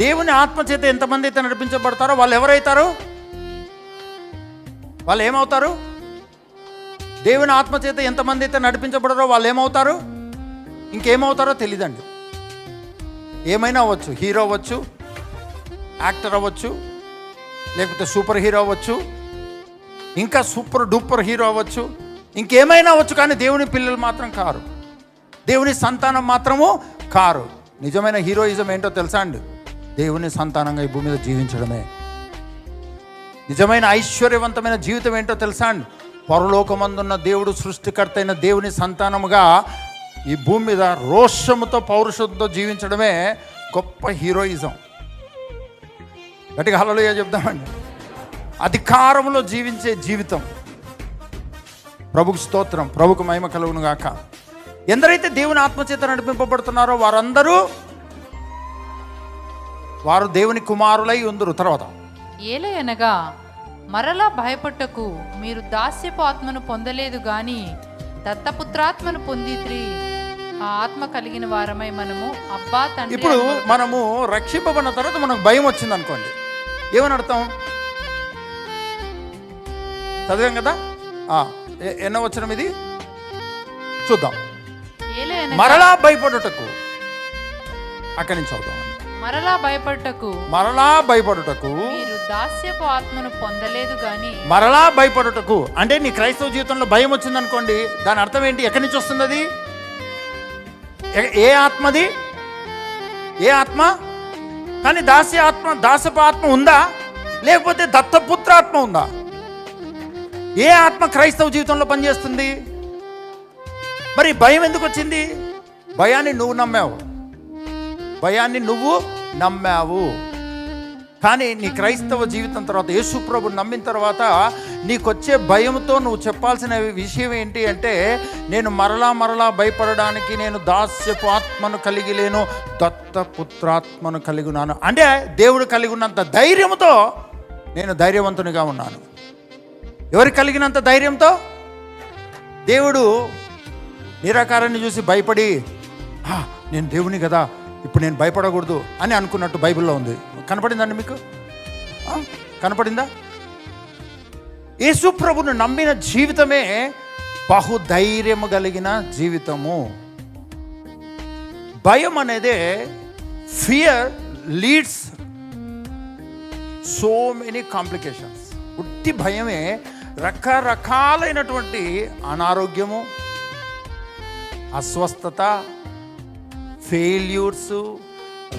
దేవుని ఆత్మ చేత ఎంతమంది అయితే నడిపించబడతారో వాళ్ళు ఎవరైతారు? వాళ్ళు ఏమవుతారు? దేవుని ఆత్మ చేత ఎంతమంది అయితే నడిపించబడరో వాళ్ళు ఏమవుతారు? ఇంకేమవుతారో తెలియదండి ఏమైనా అవ్వచ్చు హీరో అవ్వచ్చు యాక్టర్ అవ్వచ్చు లేకపోతే సూపర్ హీరో అవ్వచ్చు ఇంకా సూపర్ డూపర్ హీరో అవ్వచ్చు ఇంకేమైనా అవ్వచ్చు కానీ దేవుని పిల్లలు మాత్రం కారు. దేవుని సంతానం మాత్రము కారు. నిజమైన హీరోయిజం ఏంటో తెలుసా అండి? దేవుని సంతానంగా ఈ భూమి మీద జీవించడమే. నిజమైన ఐశ్వర్యవంతమైన జీవితం ఏంటో తెలుసా అండి? పరలోకమందున్న దేవుడు సృష్టికర్త అయిన దేవుని సంతానముగా ఈ భూమి మీద రోషముతో పౌరుషంతో జీవించడమే గొప్ప హీరోయిజం. గట్టిగా హలలుగా చెప్దామండి. అధికారంలో జీవించే జీవితం. ప్రభుకు స్తోత్రం ప్రభుకు మహిమ కలుగును గాక. ఎందరైతే దేవుని ఆత్మచేత నడిపింపబడుతున్నారో వారందరూ వారు దేవుని కుమారులై ఉందరు. తర్వాత ఏలయనగా మరలా భయపట్టకు మీరు దాస్యపు ఆత్మను పొందలేదు గాని దత్తపుత్రాత్మను పొందిత్రి ఆ ఆత్మ కలిగిన వారమై మనము అబ్బా తండ్రి ఇప్పుడు మనము రక్షింపబడిన తర్వాత మనకు భయం వచ్చింది అనుకోండి. ఏమని అర్థం చదివాం కదా? ఎన్నో వచ్చిన ఇది? చూద్దాం. మరలా భయపడుటకు అక్కడి నుంచి చదువుదాం మరలా భయపట్టకు మరలా భయపడుటకు. మీరు దాస్యపు ఆత్మను పొందలేదు గాని. మరలా భయపడుటకు. అంటే నీ క్రైస్తవ జీవితంలో భయం వచ్చింది అనుకోండి దాని అర్థం ఏంటి? ఎక్కడి నుంచి వస్తుంది అది ఎ- ఏ ఆత్మది? ఏ ఆత్మ? కానీ దాస్య ఆత్మ దాసపు ఆత్మ ఉందా? లేకపోతే దత్తపుత్ర ఆత్మ ఉందా? ఏ ఆత్మ క్రైస్తవ జీవితంలో పనిచేస్తుంది? మరి భయం ఎందుకు వచ్చింది? భయాన్ని నువ్వు నమ్మావు. భయాన్ని నువ్వు నమ్మావు. కానీ నీ క్రైస్తవ జీవితం తర్వాత యేసు ప్రభు నమ్మిన తర్వాత నీకొచ్చే భయంతో నువ్వు చెప్పాల్సిన విషయం ఏంటి అంటే నేను మరలా మరలా భయపడడానికి నేను దాస్యపు ఆత్మను కలిగి లేను దత్తపుత్రాత్మను కలిగి ఉన్నాను. అంటే దేవుడు కలిగి ఉన్నంత ధైర్యంతో నేను ధైర్యవంతునిగా ఉన్నాను. ఎవరు కలిగినంత ధైర్యంతో? దేవుడు నిరాకారాన్ని చూసి భయపడి నేను దేవుని కదా ఇప్పుడు నేను భయపడకూడదు అని అనుకున్నట్టు బైబిల్లో ఉంది. కనపడిందండి మీకు? కనపడిందా? యేసు ప్రభును నమ్మిన జీవితమే బహుధైర్యము కలిగిన జీవితము. భయం అనేదే fear leads so many complications ఉట్టి భయమే రకరకాలైనటువంటి అనారోగ్యము అస్వస్థత ఫెయిల్యూర్స్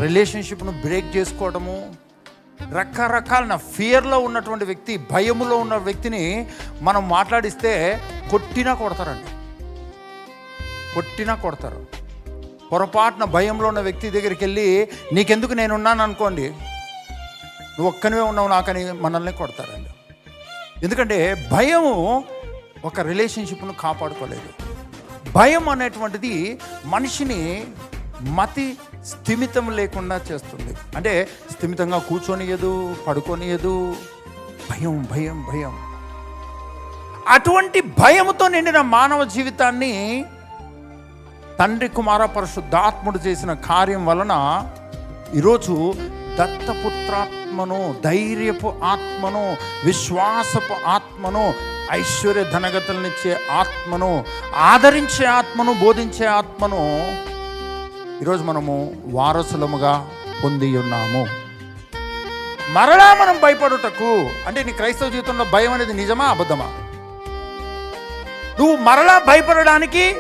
రిలేషన్షిప్ను బ్రేక్ చేసుకోవడము రకరకాల ఫియర్లో ఉన్నటువంటి వ్యక్తి భయములో ఉన్న వ్యక్తిని మనం మాట్లాడిస్తే కొట్టినా కొడతారండి. కొట్టినా కొడతారు. పొరపాటున భయంలో ఉన్న వ్యక్తి దగ్గరికి వెళ్ళి నీకెందుకు నేనున్నాను అనుకోండి నువ్వు ఒక్కనివే ఉన్నావు నాకని మనల్ని కొడతారండి. ఎందుకంటే భయము ఒక రిలేషన్షిప్ను కాపాడుకోలేదు. భయం అనేటువంటిది మనిషిని మతి స్థిమితం లేకుండా చేస్తుంది. అంటే స్థిమితంగా కూర్చొనియదు పడుకొనియదు. భయం భయం భయం. అటువంటి భయముతో నిండిన మానవ జీవితాన్ని తండ్రి కుమార పరిశుద్ధాత్ముడు చేసిన కార్యం వలన ఈరోజు దత్తపుత్రాత్మను ధైర్యపు ఆత్మను విశ్వాసపు ఆత్మను ఐశ్వర్య ధనగతులనిచ్చే ఆత్మను ఆదరించే ఆత్మను బోధించే ఆత్మను ఈరోజు మనము వారసులముగా పొంది ఉన్నాము. మరలా మనం భయపడుటకు అంటే నీ క్రైస్తవ జీవితంలో భయం అనేది నిజమా అబద్ధమా? నువ్వు మరలా భయపడడానికి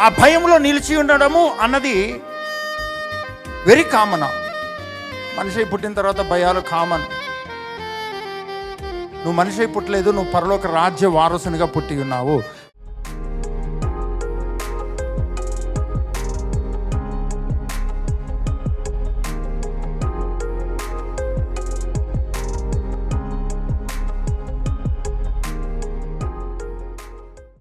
ఆ భయంలో నిలిచి ఉండడము అన్నది వెరీ కామన్. మనిషి పుట్టిన తర్వాత భయాలు కామన్. నువ్వు మనిషి పుట్టలేదు నువ్వు పరలోక రాజ్య వారసునిగా పుట్టి ఉన్నావు.